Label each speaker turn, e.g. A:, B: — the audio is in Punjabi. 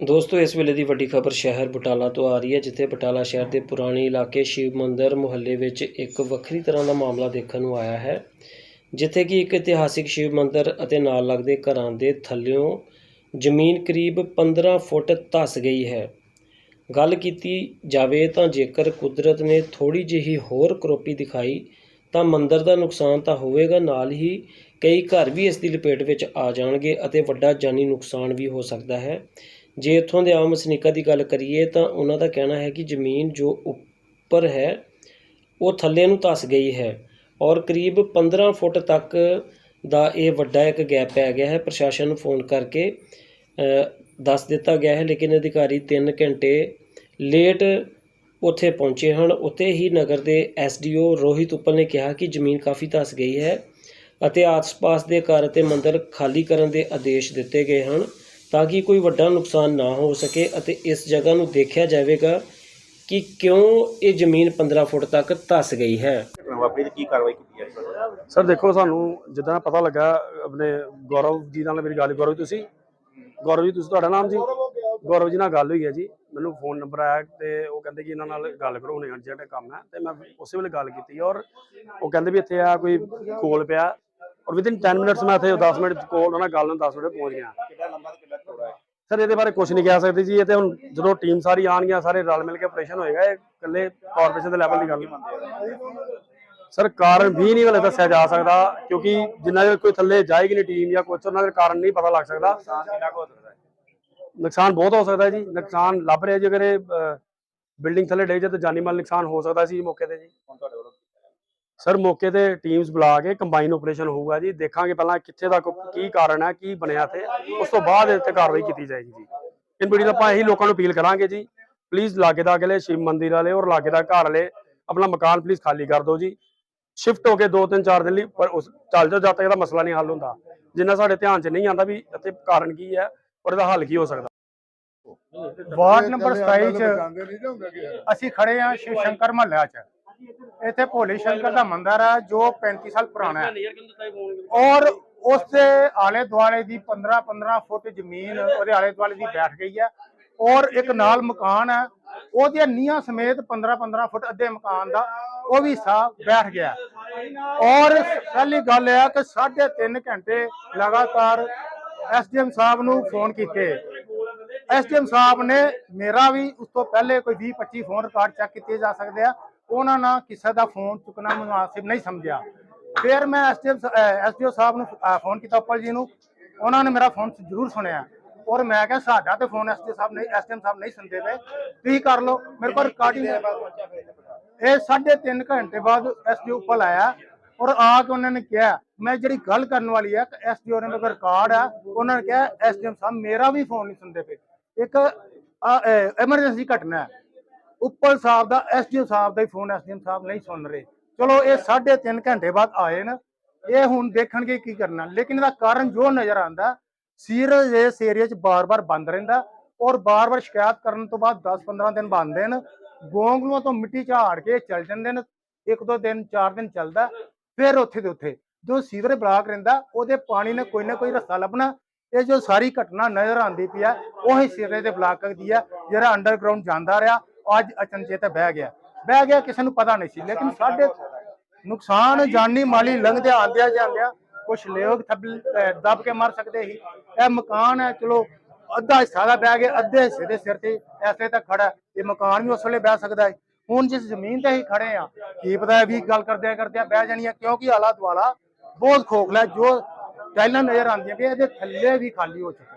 A: ਦੋਸਤੋ, ਇਸ ਵੇਲੇ ਦੀ ਵੱਡੀ ਖਬਰ ਸ਼ਹਿਰ ਬਟਾਲਾ ਤੋਂ ਆ ਰਹੀ ਹੈ, ਜਿੱਥੇ ਬਟਾਲਾ ਸ਼ਹਿਰ ਦੇ ਪੁਰਾਣੇ ਇਲਾਕੇ ਸ਼ਿਵ ਮੰਦਿਰ ਮੁਹੱਲੇ ਵਿੱਚ ਇੱਕ ਵੱਖਰੀ ਤਰ੍ਹਾਂ ਦਾ ਮਾਮਲਾ ਦੇਖਣ ਨੂੰ ਆਇਆ ਹੈ, ਜਿੱਥੇ ਕਿ ਇੱਕ ਇਤਿਹਾਸਿਕ ਸ਼ਿਵ ਮੰਦਿਰ ਅਤੇ ਨਾਲ ਲੱਗਦੇ ਘਰਾਂ ਦੇ ਥੱਲਿਓਂ ਜ਼ਮੀਨ ਕਰੀਬ 15 ਫੁੱਟ ਧੱਸ ਗਈ ਹੈ। ਗੱਲ ਕੀਤੀ ਜਾਵੇ ਤਾਂ ਜੇਕਰ ਕੁਦਰਤ ਨੇ ਥੋੜੀ ਜਿਹੀ ਹੋਰ ਕਰੋਪੀ ਦਿਖਾਈ, ਤਾਂ ਮੰਦਰ ਦਾ ਨੁਕਸਾਨ ਤਾਂ ਹੋਵੇਗਾ, ਨਾਲ ਹੀ ਕਈ ਘਰ ਵੀ ਇਸ ਦੀ ਲਪੇਟ ਵਿੱਚ ਆ ਜਾਣਗੇ ਅਤੇ ਵੱਡਾ ਜਾਨੀ ਨੁਕਸਾਨ ਵੀ ਹੋ ਸਕਦਾ ਹੈ। ਜੇ ਇੱਥੋਂ ਦੇ ਆਮ ਵਸਨੀਕਾਂ ਦੀ ਗੱਲ ਕਰੀਏ ਤਾਂ ਉਹਨਾਂ ਦਾ ਕਹਿਣਾ ਹੈ ਕਿ ਜ਼ਮੀਨ ਜੋ ਉੱਪਰ ਹੈ, ਉਹ ਥੱਲੇ ਨੂੰ ਧੱਸ ਗਈ ਹੈ ਔਰ ਕਰੀਬ 15 ਫੁੱਟ ਤੱਕ ਦਾ ਇਹ ਵੱਡਾ ਇੱਕ ਗੈਪ ਪੈ ਗਿਆ ਹੈ। ਪ੍ਰਸ਼ਾਸਨ ਨੂੰ ਫੋਨ ਕਰਕੇ ਦੱਸ ਦਿੱਤਾ ਗਿਆ ਹੈ, ਲੇਕਿਨ ਅਧਿਕਾਰੀ 3 ਘੰਟੇ ਲੇਟ ਉੱਥੇ ਪਹੁੰਚੇ ਹਨ। ਉੱਥੇ ਹੀ ਨਗਰ ਦੇ ਐਸਡੀਓ ਰੋਹਿਤ ਉੱਪਲ ਨੇ ਕਿਹਾ ਕਿ ਜ਼ਮੀਨ ਕਾਫੀ ਧੱਸ ਗਈ ਹੈ ਅਤੇ ਆਸ-ਪਾਸ ਦੇ ਘਰ ਅਤੇ ਮੰਦਰ ਖਾਲੀ ਕਰਨ ਦੇ ਆਦੇਸ਼ ਦਿੱਤੇ ਗਏ ਹਨ। ਤਾਂ ਕਿ ਕੋਈ ਵੱਡਾ ਨੁਕਸਾਨ ਨਾ ਹੋ ਸਕੇ ਅਤੇ ਇਸ ਜਗ੍ਹਾ ਨੂੰ ਦੇਖਿਆ ਜਾਵੇਗਾ ਕਿ ਕਿਉਂ ਇਹ ਜ਼ਮੀਨ 15 ਫੁੱਟ ਤੱਕ ਧੱਸ ਗਈ ਹੈ।
B: ਵਾਪਰੀ ਕੀ ਕਾਰਵਾਈ ਕੀਤੀ ਹੈ?
C: ਸਰ ਦੇਖੋ ਸਾਨੂੰ ਜਿੱਦਾਂ ਪਤਾ ਲੱਗਾ ਆਪਣੇ ਗੌਰਵ ਜੀ ਨਾਲ ਮੇਰੀ ਗੱਲ ਗੌਰਵ ਜੀ ਤੁਸੀਂ। ਗੌਰਵ ਜੀ ਤੁਸੀਂ ਤੁਹਾਡਾ ਨਾਮ ਜੀ? ਗੌਰਵ ਜੀ ਨਾਲ ਗੱਲ ਹੋਈ ਹੈ ਜੀ। ਮੈਨੂੰ ਫੋਨ ਨੰਬਰ ਆਇਆ ਤੇ ਉਹ ਕਹਿੰਦੇ ਕਿ ਇਹਨਾਂ ਨਾਲ ਗੱਲ ਕਰੋ ਹੁਣੇ ਅਰਜੈਂਟ ਕੰਮ ਹੈ। ਤੇ ਮੈਂ ਉਸੇ ਵੇਲੇ ਗੱਲ ਕੀਤੀ ਔਰ ਉਹ ਕਹਿੰਦੇ ਵੀ ਇੱਥੇ ਆ ਕੋਈ ਕੋਲ ਪਿਆ। ਔਰ ਵਿਦਿਨ 10 ਮਿੰਟਸ ਮੈਂ ਇੱਥੇ 10 ਮਿੰਟ ਕੋਲ ਉਹਨਾਂ ਗੱਲ ਨੂੰ 10 ਮਿੰਟ ਪਹੁੰਚ ਗਿਆ।
B: ਕਿੰਨਾ ਲੰਬਾ ਤੇ ਕਿੰਨਾ ਚੌੜਾ ਹੈ?
C: ਸਰ ਇਹਦੇ ਬਾਰੇ ਕੁਝ ਨਹੀਂ ਕਹਿ ਸਕਦੇ ਜੀ ਇਹ ਤੇ ਹੁਣ ਜਦੋਂ ਟੀਮ ਸਾਰੀ ਆਣਗੀਆਂ ਸਾਰੇ ਰਲ ਮਿਲ ਕੇ ਆਪਰੇਸ਼ਨ ਹੋਏਗਾ ਇਹ ਇਕੱਲੇ ਕਾਰਪੋਰੇਸ਼ਨ ਦੇ ਲੈਵਲ ਦੀ ਗੱਲ। ਸਰ ਕਾਰਨ ਵੀ ਨਹੀਂ ਹਲੇ ਦੱਸਿਆ ਜਾ ਸਕਦਾ ਕਿਉਂਕਿ ਜਿੰਨਾ ਚਿਰ ਕੋਈ ਥੱਲੇ ਜਾਏਗੀ ਨਹੀਂ ਟੀਮ ਜਾਂ ਕੁਝ ਉਹਨਾਂ ਦਾ ਕਾਰਨ ਨਹੀਂ ਪਤਾ ਲੱਗ ਸਕਦਾ।
B: ਨੁਕਸਾਨ
C: ਬਹੁਤ ਹੋ ਸਕਦਾ ਜੀ ਨੁਕਸਾਨ ਲੱਭ ਰਿਹਾ ਜੇ ਅਗਰ ਇਹ ਬਿਲਡਿੰਗ ਥੱਲੇ ਡੇ ਜੇ ਤਾਂ ਜਾਨੀ ਮਾਲ ਨੁਕਸਾਨ ਹੋ ਸਕਦਾ ਸੀ ਮੌਕੇ ਤੇ ਜੀ।
B: ਹੁਣ ਤੁਹਾਡੇ ਵੱਲੋਂ
C: ਸਰ, ਮੌਕੇ ਤੇ ਟੀਮਸ ਬੁਲਾ ਕੇ ਕੰਬਾਈਨ ਆਪਰੇਸ਼ਨ ਹੋਊਗਾ ਜੀ। ਦੇਖਾਂਗੇ ਪਹਿਲਾਂ ਕਿੱਥੇ ਦਾ ਕੀ ਕਾਰਨ ਹੈ, ਕੀ ਬਣਿਆ ਤੇ ਉਸ ਤੋਂ ਬਾਅਦ ਇੱਥੇ ਕਾਰਵਾਈ ਕੀਤੀ ਜਾਏਗੀ ਜੀ। ਇਨ ਦਾ ਆਪਾਂ ਇਹੀ ਲੋਕਾਂ ਨੂੰ ਅਪੀਲ ਕਰਾਂਗੇ ਜੀ। ਪਲੀਜ਼ ਲਾਗੇ ਦਾ ਅਗਲੇ, ਸ਼ਿਵ ਮੰਦਿਰ ਵਾਲੇ ਔਰ ਲਾਗੇ ਦਾ ਘਰ ਵਾਲੇ, ਆਪਣਾ ਮਕਾਨ ਪਲੀਜ਼ ਖਾਲੀ ਕਰ ਦਿਓ ਜੀ। ਸ਼ਿਫਟ ਹੋ ਕੇ 2-3 4 ਦਿਨ ਲਈ ਪਰ ਉਸ ਚੱਲ ਜਾਓ, ਜਦ ਤੱਕ ਇਹਦਾ ਮਸਲਾ ਨਹੀਂ ਹੱਲ ਹੁੰਦਾ। ਜਿੰਨਾ ਸਾਡੇ ਧਿਆਨ 'ਚ ਨਹੀਂ ਆਉਂਦਾ ਵੀ ਇੱਥੇ ਕਾਰਨ ਕੀ ਹੈ ਔਰ ਇਹਦਾ ਹੱਲ ਕੀ ਹੋ ਸਕਦਾ।
D: ਵਾਰਡ ਨੰਬਰ 27 ਚ ਅਸੀਂ ਖੜੇ ਹਾਂ ਸ਼ਿਵ ਸ਼ੰਕਰ ਮਹੱਲਾ ਚ। ਇੱਥੇ ਭੋਲੇ ਸ਼ੰਕਰ ਦਾ ਮੰਦਿਰ ਹੈ ਜੋ 35 ਸਾਲ ਪੁਰਾਣਾ ਹੈ। ਔਰ ਉਸ ਦੇ ਆਲੇ ਦੁਆਲੇ ਦੀ 15 15 ਫੁੱਟ ਜ਼ਮੀਨ ਉਹਦੇ ਆਲੇ ਦੁਆਲੇ ਦੀ ਬੈਠ ਗਈ ਹੈ। ਔਰ ਇੱਕ ਨਾਲ ਮਕਾਨ ਹੈ ਉਹਦੀਆਂ ਨੀਹਾਂ ਸਮੇਤ 15 15 ਫੁੱਟ ਅੱਧੇ ਮਕਾਨ ਦਾ ਉਹ ਵੀ ਹਿੱਸਾ ਬੈਠ ਗਿਆ ਔਰ ਪਹਿਲੀ ਗੱਲ ਇਹ ਹੈ ਕਿ 3.5 ਘੰਟੇ ਲਗਾਤਾਰ ਐਸਡੀਐਮ ਸਾਹਿਬ ਨੂੰ ਫੋਨ ਕੀਤੇ। ਐਸਡੀਐਮ ਸਾਹਿਬ ਨੇ ਮੇਰਾ ਵੀ ਉਸ ਤੋਂ ਪਹਿਲੇ ਕੋਈ 20 25 ਫੋਨ ਰਿਕਾਰਡ ਚੈੱਕ ਕੀਤੇ ਜਾ ਸਕਦੇ ਆ। ਉਹਨਾਂ ਨਾਲ ਕਿਸੇ ਦਾ ਫੋਨ ਚੁੱਕਣਾ ਮੁਨਾਸਿਬ ਨਹੀਂ ਸਮਝਿਆ। ਫਿਰ ਮੈਂ ਐਸਡੀਓ ਸਾਹਿਬ ਨੂੰ ਫੋਨ ਕੀਤਾ ਉੱਪਲ ਜੀ ਨੂੰ। ਉਹਨਾਂ ਨੇ ਮੇਰਾ ਫੋਨ ਜ਼ਰੂਰ ਸੁਣਿਆ। ਔਰ ਮੈਂ ਕਿਹਾ ਸਾਡਾ ਤੇ ਫੋਨ ਐਸਡੀਓ ਸਾਹਿਬ ਨਹੀਂ ਐਸਡੀਐਮ ਸਾਹਿਬ ਨਹੀਂ ਸੁਣਦੇ ਪਏ। ਤੁਸੀਂ ਕਰ ਲਓ। ਮੇਰੇ ਕੋਲ ਰਿਕਾਰਡਿੰਗ ਇਹ ਸਾਢੇ ਤਿੰਨ ਘੰਟੇ ਬਾਅਦ ਐਸਡੀਓ ਉੱਪਲ ਆਇਆ। ਔਰ ਆ ਕੇ ਉਹਨਾਂ ਨੇ ਕਿਹਾ ਮੈਂ ਜਿਹੜੀ ਗੱਲ ਕਰਨ ਵਾਲੀ ਹੈ ਐਸਡੀਓ ਨੇ ਮੇਰੇ ਕੋਲ ਰਿਕਾਰਡ ਆ। ਉਹਨਾਂ ਨੇ ਕਿਹਾ ਐਸਡੀਐਮ ਸਾਹਿਬ ਮੇਰਾ ਵੀ ਫੋਨ ਨਹੀਂ ਸੁਣਦੇ ਪਏ। ਇੱਕ ਐਮਰਜੈਂਸੀ ਘਟਨਾ ਹੈ। ਉੱਪਰ ਸਾਹਿਬ ਦਾ ਐਸਡੀਓ ਸਾਹਿਬ ਦਾ ਹੀ ਫੋਨ ਐਸਡੀਐਮ ਸਾਹਿਬ ਨਹੀਂ ਸੁਣ ਰਹੇ। ਚਲੋ ਇਹ ਸਾਢੇ ਤਿੰਨ ਘੰਟੇ ਬਾਅਦ ਆਏ ਨੇ, ਇਹ ਹੁਣ ਦੇਖਣਗੇ ਕੀ ਕਰਨਾ। ਲੇਕਿਨ ਇਹਦਾ ਕਾਰਨ ਜੋ ਨਜ਼ਰ ਆਂਦਾ ਸੀਰਜ ਇਸ ਏਰੀਆ 'ਚ ਬਾਰ-ਬਾਰ ਬੰਦ ਰਹਿੰਦਾ ਔਰ ਬਾਰ-ਬਾਰ ਸ਼ਿਕਾਇਤ ਕਰਨ ਤੋਂ ਬਾਅਦ 10-15 ਦਿਨ ਬੰਦ ਨੇ ਗੋਂਗਲੂਆਂ ਤੋਂ ਮਿੱਟੀ ਝਾੜ ਕੇ ਚੱਲ ਜਾਂਦੇ ਨੇ, ਇੱਕ ਦੋ ਦਿਨ, ਚਾਰ ਦਿਨ ਚੱਲਦਾ, ਫਿਰ ਉੱਥੇ ਦੇ ਉੱਥੇ। ਜੋ ਸੀਵਰ ਬਲਾਕ ਰਹਿੰਦਾ, ਉਹਦੇ ਪਾਣੀ ਨੇ ਕੋਈ ਨਾ ਕੋਈ ਰਸਤਾ ਲੱਭਣਾ, ਇਹ ਜੋ ਸਾਰੀ ਘਟਨਾ ਨਜ਼ਰ ਆਉਂਦੀ ਪਈ ਆ, ਉਹੀ ਸੀਵਰੇਜ ਦੇ ਬਲਾਕ ਦੀ ਆ, ਜਿਹੜਾ ਅੰਡਰਗਰਾਉਂਡ ਜਾਂਦਾ ਰਿਹਾ ਅੱਜ ਅਚਨਚੇਤ ਬਹਿ ਗਿਆ। ਬਹਿ ਗਿਆ, ਕਿਸੇ ਨੂੰ ਪਤਾ ਨਹੀਂ ਸੀ। ਲੇਕਿਨ ਸਾਡੇ ਨੁਕਸਾਨ ਜਾਨੀ ਮਾਲੀ ਲੰਘਦਿਆਂ, ਆਂਦਿਆਂ ਜਾਂਦਿਆਂ ਕੁਛ ਲੋਕ ਦੱਬ ਕੇ ਮਰ ਸਕਦੇ ਸੀ। ਇਹ ਮਕਾਨ ਹੈ, ਚਲੋ, ਅੱਧਾ ਹਿੱਸਾ ਦਾ ਬਹਿ ਗਿਆ, ਅੱਧੇ ਹਿੱਸੇ ਦੇ ਸਿਰ ਤੇ ਐਸੇ ਤਾਂ ਖੜਾ ਇਹ ਮਕਾਨ ਵੀ ਉਸ ਵੇਲੇ ਬਹਿ ਸਕਦਾ ਹੈ ਹੁਣ ਜਿਸ ਜ਼ਮੀਨ ਤੇ ਹੀ ਖੜੇ ਆ ਕੀ ਪਤਾ ਵੀ ਗੱਲ ਕਰਦੇ ਕਰਦੇ ਬਹਿ ਜਾਣੀ ਹੈ ਕਿਉਂਕਿ ਆਲਾ ਦੁਆਲਾ ਬਹੁਤ ਖੋਖਲਾ ਜੋ ਟਾਈਲਾਂ ਨਜ਼ਰ ਆਉਂਦੀਆਂ ਵੀ ਇਹਦੇ ਥੱਲੇ ਵੀ ਖਾਲੀ ਹੋ ਚੁੱਕਾ